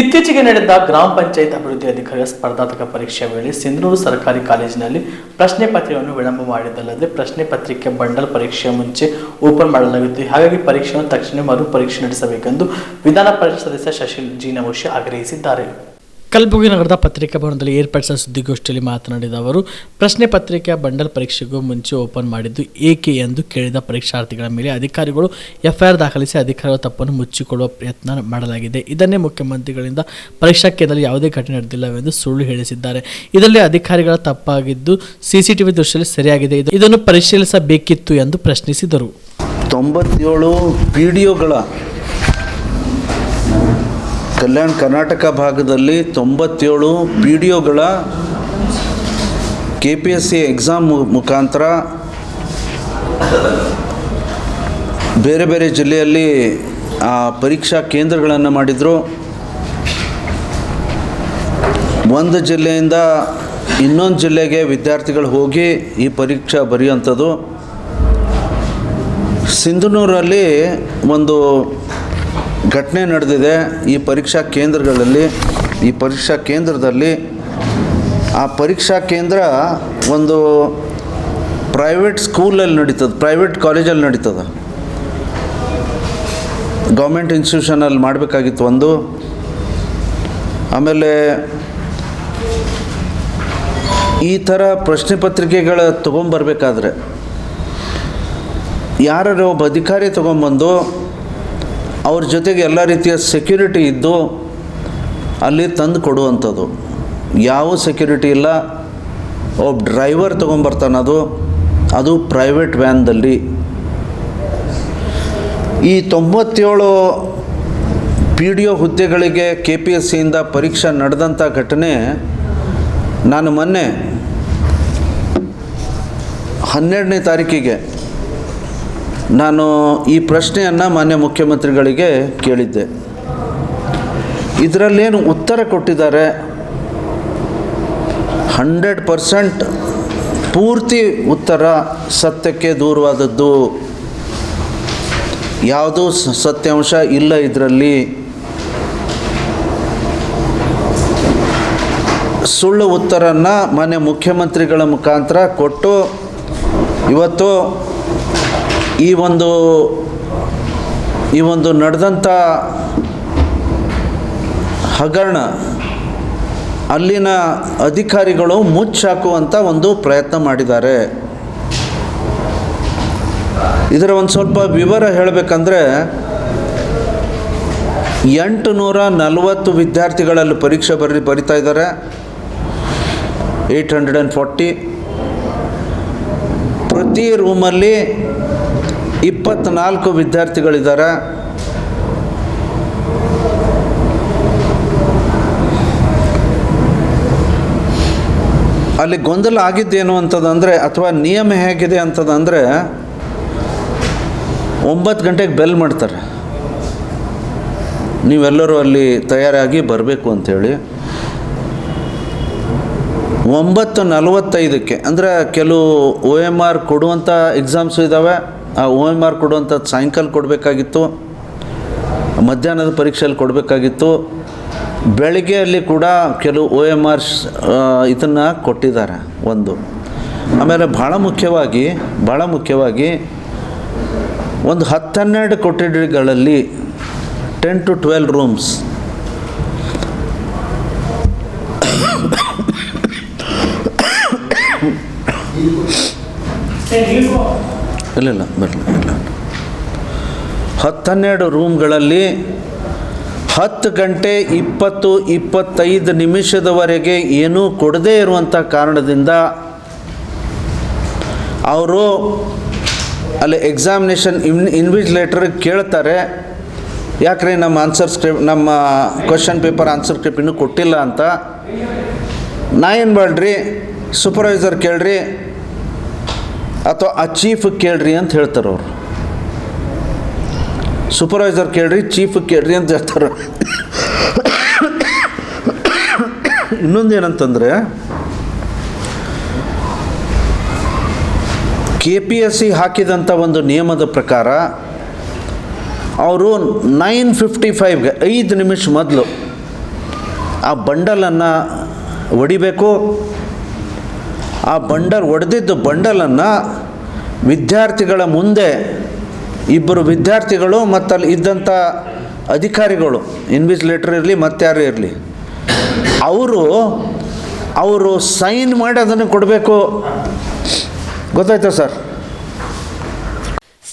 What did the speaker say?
ಇತ್ತೀಚೆಗೆ ನಡೆದ ಗ್ರಾಮ ಪಂಚಾಯತ್ ಅಭಿವೃದ್ಧಿ ಅಧಿಕಾರಿಗಳ ಸ್ಪರ್ಧಾತ್ಮಕ ಪರೀಕ್ಷೆ ವೇಳೆ ಸಿಂಧನೂರು ಸರ್ಕಾರಿ ಕಾಲೇಜಿನಲ್ಲಿ ಪ್ರಶ್ನೆ ಪತ್ರಿಕೆಯನ್ನು ವಿಳಂಬ ಮಾಡಿದ್ದಲ್ಲದೆ ಪ್ರಶ್ನೆ ಪತ್ರಿಕೆ ಬಂಡಲ್ ಪರೀಕ್ಷೆಯ ಮುಂಚೆ ಓಪನ್ ಮಾಡಲಾಗಿತ್ತು. ಹಾಗಾಗಿ ಪರೀಕ್ಷೆಯನ್ನು ತಕ್ಷಣ ಮರು ಪರೀಕ್ಷೆ ನಡೆಸಬೇಕೆಂದು ವಿಧಾನ ಪರಿಷತ್ ಸದಸ್ಯ ಶಶಿಲ್ ಜಿ ನಮೋಶಿ ಆಗ್ರಹಿಸಿದ್ದಾರೆ. ಕಲಬುರಗಿ ನಗರದ ಪತ್ರಿಕಾ ಭವನದಲ್ಲಿ ಏರ್ಪಡಿಸಿದ ಸುದ್ದಿಗೋಷ್ಠಿಯಲ್ಲಿ ಮಾತನಾಡಿದ ಅವರು, ಪ್ರಶ್ನೆ ಪತ್ರಿಕೆಯ ಬಂಡಲ್ ಪರೀಕ್ಷೆಗೂ ಮುಂಚೆ ಓಪನ್ ಮಾಡಿದ್ದು ಏಕೆ ಎಂದು ಕೇಳಿದ ಪರೀಕ್ಷಾರ್ಥಿಗಳ ಮೇಲೆ ಅಧಿಕಾರಿಗಳು ಎಫ್ಐಆರ್ ದಾಖಲಿಸಿ ಅಧಿಕಾರಿಗಳ ತಪ್ಪನ್ನು ಮುಚ್ಚಿಕೊಳ್ಳುವ ಪ್ರಯತ್ನ ಮಾಡಲಾಗಿದೆ. ಇದನ್ನೇ ಮುಖ್ಯಮಂತ್ರಿಗಳಿಂದ ಪರೀಕ್ಷಾ ಕೇಂದ್ರದಲ್ಲಿ ಯಾವುದೇ ಘಟನೆ ನಡೆದಿಲ್ಲವೆಂದು ಸುಳ್ಳು ಹೇಳಿಸಿದ್ದಾರೆ. ಇದರಲ್ಲಿ ಅಧಿಕಾರಿಗಳ ತಪ್ಪಾಗಿದ್ದು ಸಿಸಿಟಿವಿ ದೃಶ್ಯದಲ್ಲಿ ಸರಿಯಾಗಿದೆ. ಇದು- ಇದನ್ನು ಪರಿಶೀಲಿಸಬೇಕಿತ್ತು ಎಂದು ಪ್ರಶ್ನಿಸಿದರು. ತೊಂಬತ್ತೇಳು ವಿಡಿಯೋಗಳ ಕಲ್ಯಾಣ ಕರ್ನಾಟಕ ಭಾಗದಲ್ಲಿ ತೊಂಬತ್ತೇಳು P D ಒಗಳ K P S C exam ಮುಖಾಂತರ ಬೇರೆ ಬೇರೆ ಜಿಲ್ಲೆಯಲ್ಲಿ, ಆ, ಪರೀಕ್ಷಾ ಕೇಂದ್ರಗಳನ್ನು ಮಾಡಿದರು. ಒಂದು ಜಿಲ್ಲೆಯಿಂದ ಇನ್ನೊಂದು ಜಿಲ್ಲೆಗೆ ವಿದ್ಯಾರ್ಥಿಗಳು ಹೋಗಿ ಈ ಪರೀಕ್ಷೆ ಬರೆಯುವಂಥದ್ದು. ಸಿಂಧನೂರಲ್ಲಿ ಒಂದು ಘಟನೆ ನಡೆದಿದೆ. ಈ ಪರೀಕ್ಷಾ ಕೇಂದ್ರಗಳಲ್ಲಿ, ಈ ಪರೀಕ್ಷಾ ಕೇಂದ್ರದಲ್ಲಿ ಆ ಪರೀಕ್ಷಾ ಕೇಂದ್ರ ಒಂದು ಪ್ರೈವೇಟ್ ಸ್ಕೂಲಲ್ಲಿ ನಡೀತದೆ ಪ್ರೈವೇಟ್ ಕಾಲೇಜಲ್ಲಿ ನಡೀತದೆ. ಗೌರ್ಮೆಂಟ್ ಇನ್ಸ್ಟಿಟ್ಯೂಷನಲ್ಲಿ ಮಾಡಬೇಕಾಗಿತ್ತು ಒಂದು. ಆಮೇಲೆ ಈ ಥರ ಪ್ರಶ್ನೆ ಪತ್ರಿಕೆಗಳ ತೊಗೊಂಬರ್ಬೇಕಾದ್ರೆ ಯಾರೋ ಒಬ್ಬ ಅಧಿಕಾರಿ ತೊಗೊಂಬಂದು ಅವ್ರ ಜೊತೆಗೆ ಎಲ್ಲ ರೀತಿಯ ಸೆಕ್ಯೂರಿಟಿ ಇದ್ದು ಅಲ್ಲಿ ತಂದು ಕೊಡುವಂಥದ್ದು. ಯಾವ ಸೆಕ್ಯೂರಿಟಿ ಇಲ್ಲ, ಒಬ್ಬ ಡ್ರೈವರ್ ತೊಗೊಂಬರ್ತಾನದು ಅದು ಪ್ರೈವೇಟ್ ವ್ಯಾನ್ದಲ್ಲಿ ಈ ತೊಂಬತ್ತೇಳು ಪಿ ಡಿ ಒ ಹುದ್ದೆಗಳಿಗೆ ಕೆ ಪಿ ಎಸ್ ಸಿಯಿಂದ ಪರೀಕ್ಷೆ ನಡೆದಂಥ ಘಟನೆ ನಾನು ಮೊನ್ನೆ ಹನ್ನೆರಡನೇ ತಾರೀಕಿಗೆ ನಾನು ಈ ಪ್ರಶ್ನೆಯನ್ನು ಮಾನ್ಯ ಮುಖ್ಯಮಂತ್ರಿಗಳಿಗೆ ಕೇಳಿದ್ದೆ. ಇದರಲ್ಲೇನು ಉತ್ತರ ಕೊಟ್ಟಿದ್ದಾರೆ? ಹಂಡ್ರೆಡ್ ಪರ್ಸೆಂಟ್ ಪೂರ್ತಿ ಉತ್ತರ ಸತ್ಯಕ್ಕೆ ದೂರವಾದದ್ದು. ಯಾವುದೂ ಸತ್ಯಾಂಶ ಇಲ್ಲ ಇದರಲ್ಲಿ. ಸುಳ್ಳು ಉತ್ತರನ್ನು ಮಾನ್ಯ ಮುಖ್ಯಮಂತ್ರಿಗಳ ಮುಖಾಂತರ ಕೊಟ್ಟು ಇವತ್ತು ಈ ಒಂದು ಈ ಒಂದು ನಡೆದಂಥ ಹಗರಣ, ಅಲ್ಲಿನ ಅಧಿಕಾರಿಗಳು ಮುಚ್ಚಾಕುವಂಥ ಒಂದು ಪ್ರಯತ್ನ ಮಾಡಿದ್ದಾರೆ. ಇದರ ಒಂದು ಸ್ವಲ್ಪ ವಿವರ ಹೇಳಬೇಕಂದ್ರೆ ಎಂಟು ನೂರ ನಲವತ್ತು ವಿದ್ಯಾರ್ಥಿಗಳಲ್ಲಿ ಪರೀಕ್ಷೆ ಬರಿ ಬರಿತಾ ಇದ್ದಾರೆ. Eight hundred and forty. ಪ್ರತಿ ರೂಮಲ್ಲಿ ಇಪ್ಪತ್ತ್ನಾಲ್ಕು ವಿದ್ಯಾರ್ಥಿಗಳಿದ್ದಾರೆ. ಅಲ್ಲಿ ಗೊಂದಲ ಆಗಿದ್ದೇನು ಅಂತದಂದರೆ, ಅಥವಾ ನಿಯಮ ಹೇಗಿದೆ ಅಂತದಂದರೆ, ಒಂಬತ್ತು ಗಂಟೆಗೆ ಬೆಲ್ ಮಾಡ್ತಾರೆ. ನೀವೆಲ್ಲರೂ ಅಲ್ಲಿ ತಯಾರಾಗಿ ಬರಬೇಕು ಅಂಥೇಳಿ. ಒಂಬತ್ತು ನಲವತ್ತೈದಕ್ಕೆ, ಅಂದರೆ ಕೆಲವು ಒ ಎಂ ಆರ್ ಕೊಡುವಂಥ ಎಕ್ಸಾಮ್ಸು ಇದ್ದಾವೆ ಆ ಓ ಎಂ ಆರ್ ಕೊಡುವಂಥದ್ದು ಸಾಯಂಕಾಲ ಕೊಡಬೇಕಾಗಿತ್ತು, ಮಧ್ಯಾಹ್ನದ ಪರೀಕ್ಷೆಯಲ್ಲಿ ಕೊಡಬೇಕಾಗಿತ್ತು. ಬೆಳಗ್ಗೆಯಲ್ಲಿ ಕೂಡ ಕೆಲವು ಓ ಎಂ ಆರ್ ಇದನ್ನು ಕೊಟ್ಟಿದ್ದಾರೆ ಒಂದು. ಆಮೇಲೆ ಭಾಳ ಮುಖ್ಯವಾಗಿ ಭಾಳ ಮುಖ್ಯವಾಗಿ ಒಂದು ಹತ್ತನ್ನೆರಡು ಕೊಠಡಿಗಳಲ್ಲಿ ಟೆನ್ ಟು ಟ್ವೆಲ್ ರೂಮ್ಸ್ ಇಲ್ಲ ಇಲ್ಲ ಬರಲಿ ಇಲ್ಲ. ಹತ್ತನ್ನೆರಡು ರೂಮ್ಗಳಲ್ಲಿ ಹತ್ತು ಗಂಟೆ ಇಪ್ಪತ್ತು ಇಪ್ಪತ್ತೈದು ನಿಮಿಷದವರೆಗೆ ಏನೂ ಕೊಡದೇ ಇರುವಂಥ ಕಾರಣದಿಂದ ಅವರು ಅಲ್ಲಿ ಎಕ್ಸಾಮಿನೇಷನ್ ಇನ್ ಇನ್ವಿಜಿಲೇಟರ್ ಕೇಳ್ತಾರೆ, ಯಾಕ್ರಿ ನಮ್ಮ ಆನ್ಸರ್ ಸ್ಕ್ರಿಪ್ ನಮ್ಮ ಕ್ವಶನ್ ಪೇಪರ್ ಆನ್ಸರ್ ಸ್ಕ್ರಿಪ್ಟ್ ಇನ್ನೂ ಕೊಟ್ಟಿಲ್ಲ ಅಂತ? ನಾ ಏನು ಮಾಡ್ರಿ? ಸೂಪರ್ವೈಸರ್ ಕೇಳ್ರಿ ಅಥವಾ ಆ ಚೀಫ್ ಕೇಳ್ರಿ ಅಂತ ಹೇಳ್ತಾರೆ ಅವರು. ಸೂಪರ್ವೈಸರ್ ಕೇಳ್ರಿ ಚೀಫ್ ಕೇಳ್ರಿ ಅಂತ ಹೇಳ್ತಾರೆ ಇನ್ನೊಂದು ಏನಂತಂದರೆ ಕೆ ಪಿ ಎಸ್ ಸಿ ಹಾಕಿದಂಥ ಒಂದು ನಿಯಮದ ಪ್ರಕಾರ ಅವರು ನೈನ್ ಫಿಫ್ಟಿ ಫೈವ್ಗೆ ಐದು ನಿಮಿಷ ಮೊದಲು ಆ ಬಂಡಲನ್ನು ಹೊಡಿಬೇಕು ಆ ಬಂಡಲ್ ಒಡೆದಿದ್ದು ಬಂಡಲನ್ನು ವಿದ್ಯಾರ್ಥಿಗಳ ಮುಂದೆ ಇಬ್ಬರು ವಿದ್ಯಾರ್ಥಿಗಳು ಮತ್ತು ಅಲ್ಲಿ ಇದ್ದಂಥ ಅಧಿಕಾರಿಗಳು ಇನ್ವಿಜಿಲೇಟರ್ ಇರಲಿ ಮತ್ತಾರು ಇರಲಿ, ಅವರು ಅವರು ಸೈನ್ ಮಾಡಿ ಅದನ್ನು ಕೊಡಬೇಕು. ಗೊತ್ತಾಯ್ತಾ sir?